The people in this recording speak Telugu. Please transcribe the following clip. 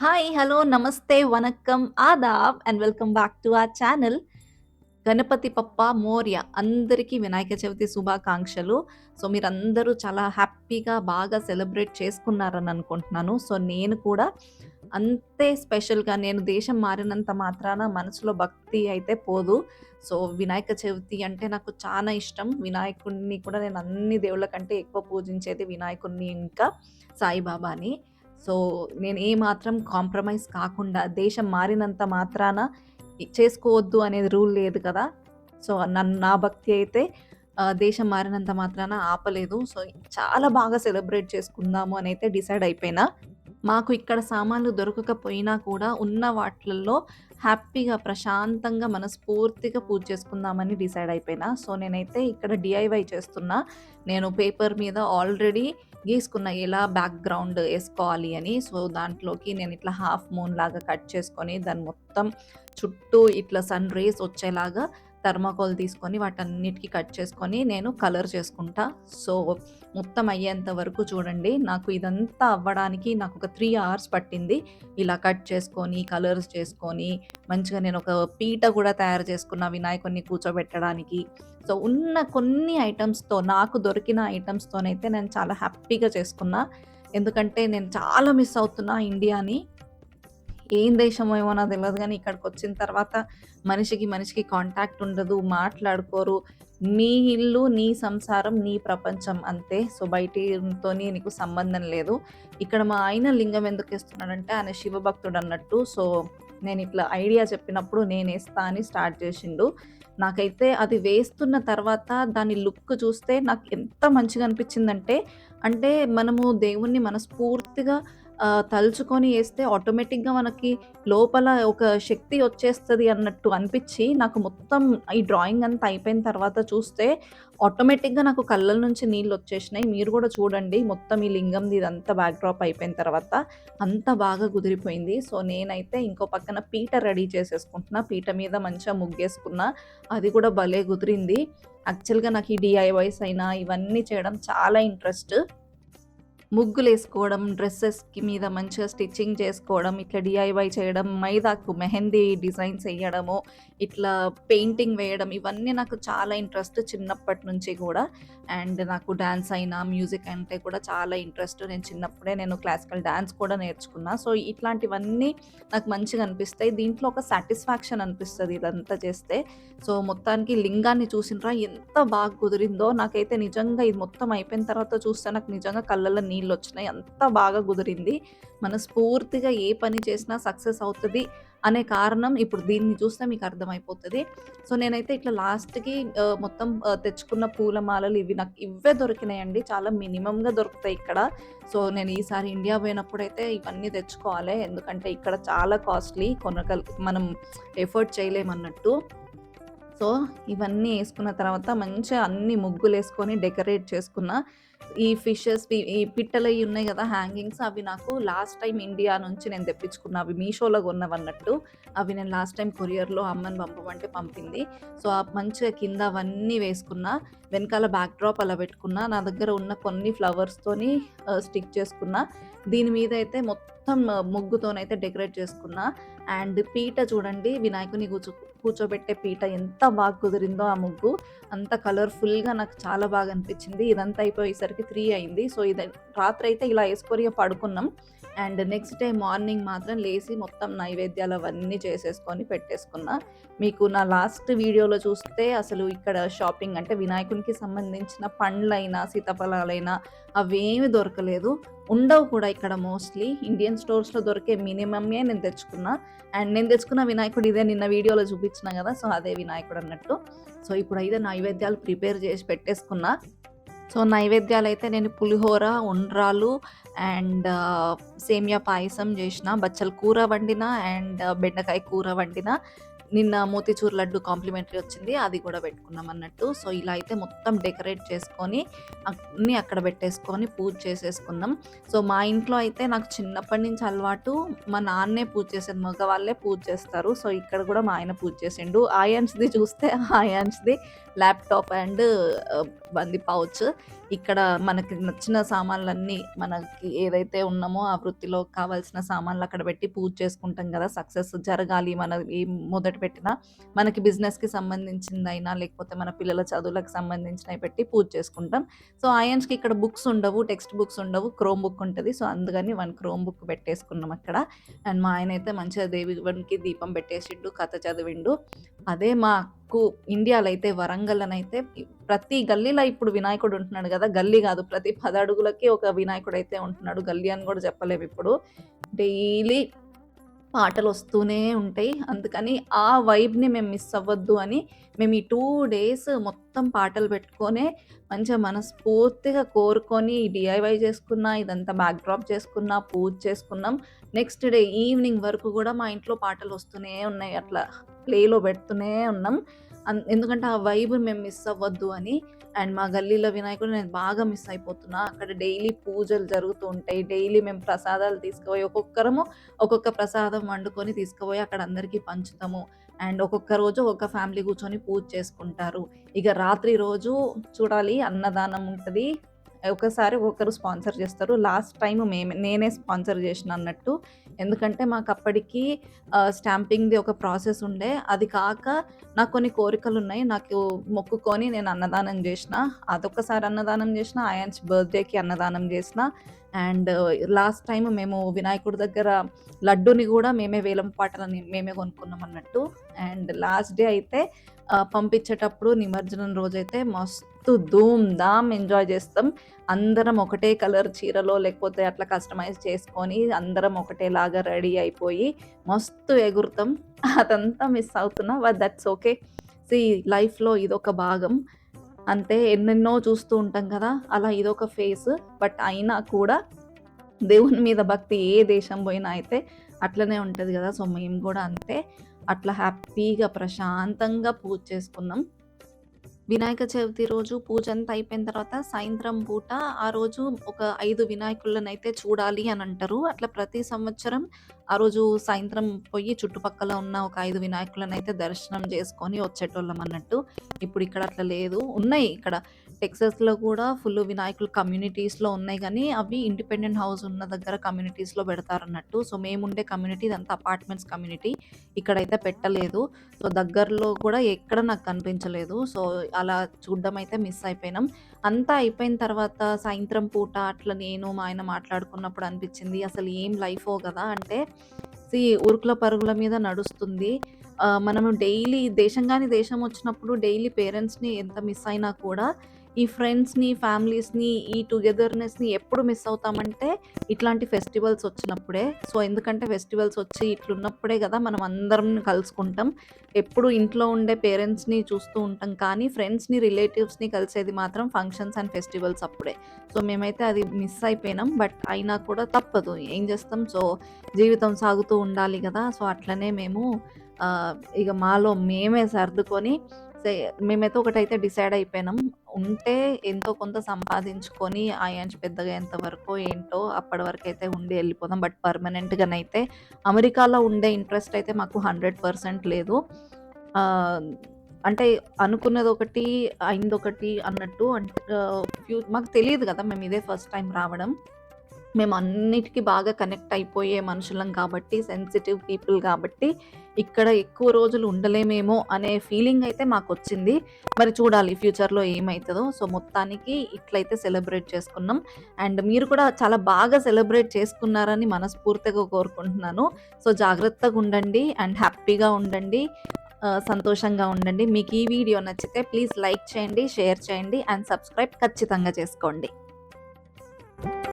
హాయ్, హలో, నమస్తే, వనక్కం, Aadab and welcome back to a channel. Ganapati Bappa Morya. అందరికీ వినాయక చవితి శుభాకాంక్షలు. సో, మీరందరూ చాలా హ్యాపీగా బాగా సెలబ్రేట్ చేసుకున్నారని అనుకుంటున్నాను. సో, నేను కూడా అంతే స్పెషల్‌గా నేను దేశం మారినంత మాత్రాన మనసులో భక్తి అయితే పోదు. సో, వినాయక చవితి అంటే నాకు చాలా ఇష్టం. వినాయకుడిని కూడా నేను అన్ని దేవుళ్ళ కంటే ఎక్కువ పూజించేది వినాయకుడిని ఇంకా సాయిబాబాని. సో, నేను ఏ మాత్రం కాంప్రమైజ్ కాకుండా దేశం మారినంత మాత్రాన చేసుకోవద్దు అనేది రూల్ లేదు కదా! సో, నన్ను నా భక్తి అయితే దేశం మారినంత మాత్రాన ఆపలేదు. సో, చాలా బాగా సెలబ్రేట్ చేసుకుందాము అని అయితే డిసైడ్ అయిపోయినా. మాకు ఇక్కడ సామాన్లు దొరకకపోయినా కూడా ఉన్న వాటిల్లో హ్యాపీగా, ప్రశాంతంగా, మనస్ఫూర్తిగా పూజ చేసుకుందామని డిసైడ్ అయిపోయినా. సో, నేనైతే ఇక్కడ డిఐవై చేస్తున్నా. నేను పేపర్ మీద ఆల్రెడీ గీసుకున్న ఎలా బ్యాక్‌గ్రౌండ్ వేసుకోవాలి అని. సో, దాంట్లోకి నేను ఇట్లా హాఫ్ మూన్ లాగా కట్ చేసుకొని దాన్ని మొత్తం చుట్టూ ఇట్లా సన్ రేస్ వచ్చేలాగా థర్మాకోల్ తీసుకొని వాటన్నిటికి కట్ చేసుకొని నేను కలర్ చేసుకుంటా. సో, మొత్తం అయ్యేంత వరకు చూడండి. నాకు ఇదంతా అవ్వడానికి నాకు ఒక త్రీ అవర్స్ పట్టింది. ఇలా కట్ చేసుకొని, కలర్స్ చేసుకొని, మంచిగా నేను ఒక పీట కూడా తయారు చేసుకున్న వినాయకుడిని కూర్చోబెట్టడానికి. సో, ఉన్న కొన్ని ఐటమ్స్తో నాకు దొరికిన ఐటమ్స్తోనైతే నేను చాలా హ్యాపీగా చేసుకున్నా. ఎందుకంటే నేను చాలా మిస్ అవుతున్నా ఇండియాని. ఏం దేశమో ఏమో నాకు కానీ ఇక్కడికి వచ్చిన తర్వాత మనిషికి, మనిషికి కాంటాక్ట్ ఉండదు. మాట్లాడుకోరు. నీ ఇల్లు, నీ సంసారం, నీ ప్రపంచం అంతే. సో, బయటితోని నీకు సంబంధం లేదు. ఇక్కడ మా ఆయన లింగం ఎందుకు వేస్తున్నాడంటే ఆయన శివభక్తుడు అన్నట్టు సో, నేను ఇట్లా ఐడియా చెప్పినప్పుడు నేను వేస్తా అని స్టార్ట్ చేసిండు నాకైతే అది వేస్తున్న తర్వాత దాని లుక్ చూస్తే నాకు ఎంత మంచిగా అనిపించిందంటే, అంటే మనము దేవుణ్ణి మనస్ఫూర్తిగా తలుచుకొని వేస్తే ఆటోమేటిక్‌గా మనకి లోపల ఒక శక్తి వచ్చేస్తుంది అన్నట్టు అనిపించి నాకు మొత్తం ఈ డ్రాయింగ్ అంతా అయిపోయిన తర్వాత చూస్తే ఆటోమేటిక్‌గా నాకు కళ్ళల నుంచి నీళ్ళు వచ్చేసినాయి మీరు కూడా చూడండి మొత్తం ఈ లింగంది ఇదంతా బ్యాక్‌డ్రాప్ అయిపోయిన తర్వాత అంత బాగా కుదిరిపోయింది. సో, నేనైతే ఇంకో పక్కన పీట రెడీ చేసేసుకుంటున్నా. పీట మీద మంచిగా ముగ్గేసుకున్నా. అది కూడా భలే కుదిరింది. యాక్చువల్‌గా నాకు ఈ డిఐవైస్ అయినా ఇవన్నీ చేయడం చాలా ఇంట్రెస్ట్. ముగ్గులు వేసుకోవడం డ్రెస్సెస్కి మీద మంచిగా స్టిచ్చింగ్ చేసుకోవడం, ఇట్లా డిఐవై చేయడం, మైదాకు మెహందీ డిజైన్స్ వేయడము ఇట్లా పెయింటింగ్ వేయడం ఇవన్నీ నాకు చాలా ఇంట్రెస్ట్ చిన్నప్పటి నుంచి కూడా. అండ్ నాకు డ్యాన్స్ అయినా, మ్యూజిక్ అంటే కూడా చాలా ఇంట్రెస్ట్. నేను చిన్నప్పుడే నేను క్లాసికల్ డ్యాన్స్ కూడా నేర్చుకున్నా. సో, ఇట్లాంటివన్నీ నాకు మంచిగా అనిపిస్తాయి. దీంట్లో ఒక సాటిస్ఫాక్షన్ అనిపిస్తుంది ఇదంతా చేస్తే. సో, మొత్తానికి లింగాన్ని చూసినరా ఎంత బాగా కుదిరిందో నాకైతే నిజంగా ఇది మొత్తం అయిపోయిన తర్వాత చూస్తే నాకు నిజంగా కళ్ళల్లో నీళ్ళొచ్చినాయి. అంత బాగా కుదిరింది. మనస్ఫూర్తిగా ఏ పని చేసినా సక్సెస్ అవుతుంది అనే కారణం ఇప్పుడు దీన్ని చూస్తే మీకు అర్థమైపోతుంది సో, నేనైతే ఇట్లా లాస్ట్‌కి మొత్తం తెచ్చుకున్న పూలమాలలు ఇవి నాకు ఇవే దొరికినాయండి. చాలా మినిమమ్‌గా దొరుకుతాయి ఇక్కడ. సో, నేను ఈసారి ఇండియా పోయినప్పుడు అయితే ఇవన్నీ తెచ్చుకోవాలి. ఎందుకంటే ఇక్కడ చాలా కాస్ట్‌లీ కొనగల మనం ఎఫర్ట్ చేయలేమన్నట్టు. సో, ఇవన్నీ వేసుకున్న తర్వాత మంచిగా అన్ని ముగ్గులు వేసుకొని డెకరేట్ చేసుకున్నా. ఈ ఫిషెస్ ఈ పిట్టలు అవి ఉన్నాయి కదా హ్యాంగింగ్స్ అవి నాకు లాస్ట్ టైం ఇండియా నుంచి నేను తెప్పించుకున్న. అవి మీషోలో కొన్నవన్నట్టు. అవి నేను లాస్ట్ టైం కొరియర్‌లో అమ్మని పంపమంటే పంపింది. సో, ఆ మంచిగా కింద అవన్నీ వేసుకున్నా. వెనకాల బ్యాక్ డ్రాప్ అలా పెట్టుకున్నా. నా దగ్గర ఉన్న కొన్ని ఫ్లవర్స్‌తోని స్టిక్ చేసుకున్నా. దీని మీద అయితే మొత్తం ముగ్గుతోనైతే డెకరేట్ చేసుకున్నా. అండ్ పీట చూడండి వినాయకుని కూర్చో కూర్చోబెట్టే పీట ఎంత బాగా కుదిరిందో ఆ ముగ్గు. అంత కలర్‌ఫుల్‌గా నాకు చాలా బాగా అనిపించింది. ఇదంతా అయిపోయేసరికి త్రీ అయింది. సో, ఇది రాత్రయితే ఇలా వేసుకొని పడుకున్నాం. అండ్ నెక్స్ట్ డే మార్నింగ్ మాత్రం లేచి మొత్తం నైవేద్యాలు అవన్నీ చేసేసుకొని పెట్టేసుకున్నా. మీకు నా లాస్ట్ వీడియోలో చూస్తే అసలు ఇక్కడ షాపింగ్ అంటే వినాయకునికి సంబంధించిన పండ్లైనా, సీతాఫలాలైనా అవేమి దొరకలేదు. ఉండవు కూడా ఇక్కడ మోస్ట్‌లీ. ఇండియన్ స్టోర్స్‌లో దొరికే మినిమమే నేను తెచ్చుకున్నా. అండ్ నేను తెచ్చుకున్న వినాయకుడు ఇదే నిన్న వీడియోలో చూపించిన కదా సో, అదే వినాయకుడు అన్నట్టు సో, ఇప్పుడైతే నైవేద్యాలు ప్రిపేర్ చేసి పెట్టేసుకున్నా. సో, నైవేద్యాలు అయితే నేను పులిహోర, ఉండ్రాలు అండ్ సేమియా పాయసం చేసిన బచ్చల కూర వండిన అండ్ బెండకాయ కూర వండిన నిన్న మోతిచూర్ లడ్డు కాంప్లిమెంటరీ వచ్చింది. అది కూడా పెట్టుకున్నాం అన్నట్టు సో, ఇలా అయితే మొత్తం డెకరేట్ చేసుకొని అన్నీ అక్కడ పెట్టేసుకొని పూజ చేసేసుకున్నాం. సో, మా ఇంట్లో అయితే నాకు చిన్నప్పటి నుంచి అలవాటు మా నాన్నే పూజ చేసేది. మగవాళ్ళే పూజ చేస్తారు. సో, ఇక్కడ కూడా మా ఆయన పూజ చేసిండు. ఆయాన్స్‌ది చూస్తే ఆయాన్స్‌ది ల్యాప్‌టాప్ అండ్ బంది పౌచ్. ఇక్కడ మనకి నచ్చిన సామాన్లన్నీ మనకి ఏదైతే ఉన్నామో ఆ వృత్తిలో కావాల్సిన సామాన్లు అక్కడ పెట్టి పూజ చేసుకుంటాం కదా సక్సెస్ జరగాలి మన మొదట పెట్టిన మనకి బిజినెస్‌కి సంబంధించిందైనా లేకపోతే మన పిల్లల చదువులకు సంబంధించినవి పెట్టి పూజ చేసుకుంటాం. సో, ఆయన్స్కి ఇక్కడ బుక్స్ ఉండవు. టెక్స్ట్ బుక్స్ ఉండవు. క్రోమ్ బుక్ ఉంటుంది సో, అందుకని వన్ క్రోమ్ బుక్ పెట్టేసుకున్నాం అక్కడ. అండ్ మా ఆయన అయితే మంచిగా దేవునికి దీపం పెట్టేసిండు. కథ చదివిండు. అదే మా మాకు ఇండియాలో అయితే వరంగల్ అయితే ప్రతి గల్లీలో ఇప్పుడు వినాయకుడు ఉంటున్నాడు కదా గల్లీ కాదు ప్రతి 10 అడుగులకి ఒక వినాయకుడైతే ఉంటున్నాడు. గల్లీ అని కూడా చెప్పలేము ఇప్పుడు. డైలీ పాటలు వస్తూనే ఉంటాయి. అందుకని ఆ వైబ్‌ని మేము మిస్ అవ్వద్దు అని మేము ఈ టూ డేస్ మొత్తం పాటలు పెట్టుకొనే మంచిగా మనస్ఫూర్తిగా కోరుకొని డిఐవై చేసుకున్నా, ఇదంతా బ్యాక్ డ్రాప్ చేసుకున్నా, పూజ చేసుకున్నాం. నెక్స్ట్ డే ఈవినింగ్ వరకు కూడా మా ఇంట్లో పాటలు వస్తూనే ఉన్నాయి. అట్లా ప్లేలో పెడుతూనే ఉన్నాం. అన్ ఎందుకంటే ఆ వైబ్ మేము మిస్ అవ్వద్దు అని. అండ్ మా గల్లీలో వినాయకుడు నేను బాగా మిస్ అయిపోతున్నా. అక్కడ డైలీ పూజలు జరుగుతూ ఉంటాయి. డైలీ మేము ప్రసాదాలు తీసుకుపోయి ఒక్కొక్కరము ఒక్కొక్క ప్రసాదం వండుకొని తీసుకుపోయి అక్కడ అందరికీ పంచుతాము. అండ్ ఒక్కొక్క రోజు ఒక్కొక్క ఫ్యామిలీ కూర్చొని పూజ చేసుకుంటారు. ఇక రాత్రి రోజు చూడాలి అన్నదానం ఉంటుంది ఒకసారి ఒకరు స్పాన్సర్ చేస్తారు. లాస్ట్ టైం మేమే నేనే స్పాన్సర్ చేసినా అన్నట్టు. ఎందుకంటే మాకు అప్పటికి స్టాంపింగ్‌ది ఒక ప్రాసెస్ ఉండే. అది కాక నాకు కొన్ని కోరికలు ఉన్నాయి నాకు మొక్కుకొని నేను అన్నదానం చేసిన. అదొక్కసారి అన్నదానం చేసిన. అయాన్స్ బర్త్‌డేకి అన్నదానం చేసిన. అండ్ లాస్ట్ టైం మేము వినాయకుడి దగ్గర లడ్డూని కూడా మేమే వేలం పాటలని మేమే కొనుక్కున్నాం అన్నట్టు. అండ్ లాస్ట్ డే అయితే పంపించేటప్పుడు నిమజ్జనం రోజైతే మస్తు ధూమ్ ధామ్ ఎంజాయ్ చేస్తాం. అందరం ఒకటే కలర్ చీరలో లేకపోతే అట్లా కస్టమైజ్ చేసుకొని అందరం ఒకటేలాగా రెడీ అయిపోయి మస్తు ఎగురుతాం. అదంతా మిస్ అవుతున్నా. But that's okay. సీ లైఫ్‌లో ఇదొక భాగం. అంతే ఎన్నెన్నో చూస్తూ ఉంటాం కదా! అలా ఇదొక ఫేస్ బట్ అయినా కూడా దేవుని మీద భక్తి ఏ దేశం పోయినా అయితే అట్లనే ఉంటుంది కదా సో, మేము కూడా అంతే. అట్లా హ్యాపీగా ప్రశాంతంగా పూజ చేసుకున్నాం. వినాయక చవితి రోజు పూజ అంతా అయిపోయిన తర్వాత సాయంత్రం పూట ఆ రోజు ఒక ఐదు వినాయకులను అయితే చూడాలి అని అంటారు. అట్లా ప్రతి సంవత్సరం ఆ రోజు సాయంత్రం పోయి చుట్టుపక్కల ఉన్న ఒక ఐదు వినాయకులను అయితే దర్శనం చేసుకొని వచ్చేటోళ్ళం అన్నట్టు. ఇప్పుడు ఇక్కడ అట్లా లేదు. ఉన్నాయి ఇక్కడ టెక్సస్లో కూడా ఫుల్ వినాయకులు కమ్యూనిటీస్‌లో ఉన్నాయి కానీ అవి ఇండిపెండెంట్ హౌస్ ఉన్న దగ్గర కమ్యూనిటీస్‌లో పెడతారన్నట్టు. సో, మేముండే కమ్యూనిటీ ఇదంతా అపార్ట్మెంట్స్ కమ్యూనిటీ. ఇక్కడైతే పెట్టలేదు. సో, దగ్గరలో కూడా ఎక్కడ నాకు కనిపించలేదు. సో, అలా చూడడం అయితే మిస్ అయిపోయినాం. అంతా అయిపోయిన తర్వాత సాయంత్రం పూట అట్లా నేను మా ఆయన మాట్లాడుకున్నప్పుడు అనిపించింది. అసలు ఏం లైఫో కదా అంటే సీ ఉరుకుల పరుగుల మీద నడుస్తుంది. మనము డైలీ దేశం కానీ దేశం వచ్చినప్పుడు డైలీ పేరెంట్స్‌ని ఎంత మిస్ అయినా కూడా ఈ ఫ్రెండ్స్‌ని, ఫ్యామిలీస్‌ని, ఈ టుగెదర్‌నెస్‌ని ఎప్పుడు మిస్ అవుతామంటే ఇట్లాంటి ఫెస్టివల్స్ వచ్చినప్పుడే. సో, ఎందుకంటే ఫెస్టివల్స్ వచ్చి ఇట్లున్నప్పుడే కదా మనం అందరం కలుసుకుంటాం. ఎప్పుడు ఇంట్లో ఉండే పేరెంట్స్‌ని చూస్తూ ఉంటాం. కానీ ఫ్రెండ్స్‌ని, రిలేటివ్స్‌ని కలిసేది మాత్రం ఫంక్షన్స్ అండ్ ఫెస్టివల్స్ అప్పుడే. సో, మేమైతే అది మిస్ అయిపోయినాం. బట్ అయినా కూడా తప్పదు. ఏం చేస్తాం. సో, జీవితం సాగుతూ ఉండాలి కదా సో, అట్లనే మేము ఇక మాలో మేమే సర్దుకొని మేమైతే ఒకటైతే డిసైడ్ అయిపోయినాం. ఉంటే ఎంతో కొంత సంపాదించుకొని అయాన్స్ పెద్దగయ్యేంత వరకో ఏంటో అప్పటి వరకు అయితే ఉండి వెళ్ళిపోదాం బట్ పర్మనెంట్‌గానైతే అమెరికాలో ఉండే ఇంట్రెస్ట్ అయితే మాకు 100% లేదు. అంటే అనుకున్నది ఒకటి అయింది ఒకటి అన్నట్టు అంటే ఫ్యూ మాకు తెలియదు కదా మేము ఇదే ఫస్ట్ టైం రావడం. మేము అన్నిటికీ బాగా కనెక్ట్ అయిపోయే మనుషులం కాబట్టి, సెన్సిటివ్ పీపుల్ కాబట్టి ఇక్కడ ఎక్కువ రోజులు ఉండలేమేమో అనే ఫీలింగ్ అయితే మాకు వచ్చింది మరి చూడాలి ఫ్యూచర్‌లో ఏమవుతుందో సో, మొత్తానికి ఇట్లయితే సెలబ్రేట్ చేసుకున్నాం. అండ్ మీరు కూడా చాలా బాగా సెలబ్రేట్ చేసుకున్నారని మనస్ఫూర్తిగా కోరుకుంటున్నాను. సో, జాగ్రత్తగా ఉండండి అండ్ హ్యాపీగా ఉండండి. సంతోషంగా ఉండండి. మీకు ఈ వీడియో నచ్చితే ప్లీజ్ లైక్ చేయండి, షేర్ చేయండి అండ్ సబ్స్క్రైబ్ ఖచ్చితంగా చేసుకోండి.